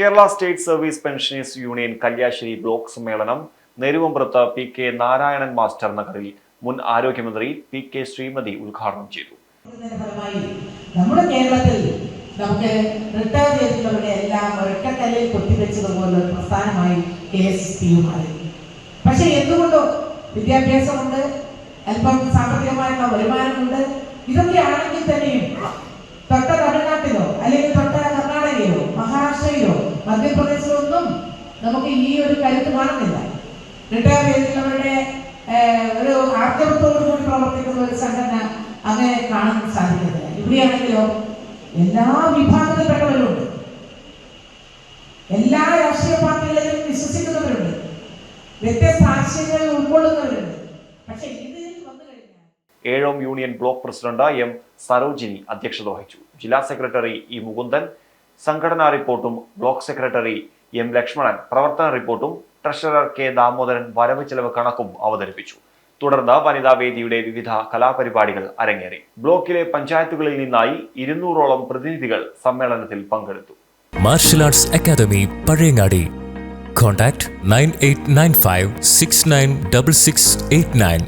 Kerala state service pensioners union Kalliasseri block സമ്മേളനം നെരുവമ്പ്രത്ത് P K Narayanan master നഗറിൽ മുൻ ആരോഗ്യമന്ത്രി പി കെ ശ്രീമതി ഉദ്ഘാടനം ചെയ്തു. നമ്മുടെ കേരളത്തിൽ നമുക്ക് റിട്ടയർ ചെയ്തിട്ടുള്ളവരെ എല്ലാം ഒരൊറ്റക്കല്ലിൽ കൊത്തിവെച്ചതുപോലെ ഒരു പ്രസ്ഥാനമായി കെ എസ് പി മാറി പക്ഷെ എന്തുകൊണ്ടോ വിദ്യാഭ്യാസമുണ്ട് അല്പം സാമ്പത്തികമായിട്ടുള്ള വരുമാനമുണ്ട് ഇതൊക്കെ ആണെങ്കിൽ മഹാരാഷ്ട്രയിലോ മധ്യപ്രദേശിലോ ഒന്നും നമുക്ക് ഈ ഒരു കരുത്ത് കാണുന്നില്ല. റിട്ടയർ ചെയ്തിട്ടുള്ളവരുടെ ഒരു ആർജവത്തോടു കൂടി പ്രവർത്തിക്കുന്ന ഒരു സംഘടന അങ്ങനെ കാണാൻ സാധിക്കുന്നില്ല ഇവിടെയാണെങ്കിലോ എല്ലാ വിഭാഗത്തിൽപ്പെട്ടവരുണ്ട്. എല്ലാ രാഷ്ട്രീയ പാർട്ടികളിലും വിശ്വസിക്കുന്നവരുണ്ട്. വ്യത്യസ്ത ആശയങ്ങൾ ഉൾക്കൊള്ളുന്നവരുണ്ട്. പക്ഷെ Ezhome union block president M Sarojini അധ്യക്ഷത വഹിച്ചു. ജില്ലാ സെക്രട്ടറി ഇ മുകുന്ദൻ സംഘടനാ റിപ്പോർട്ടും ബ്ലോക്ക് സെക്രട്ടറി എം ലക്ഷ്മണൻ പ്രവർത്തന റിപ്പോർട്ടും ട്രഷറർ കെ ദാമോദരൻ വരവ് ചെലവ് കണക്കും അവതരിപ്പിച്ചു. തുടർന്ന് വനിതാ വേദിയുടെ വിവിധ കലാപരിപാടികൾ അരങ്ങേറി. ബ്ലോക്കിലെ പഞ്ചായത്തുകളിൽ നിന്നായി ഇരുന്നൂറോളം പ്രതിനിധികൾ സമ്മേളനത്തിൽ പങ്കെടുത്തു. Martial arts academy Pazhayangadi contact nine eight nine five six nine double six eight nine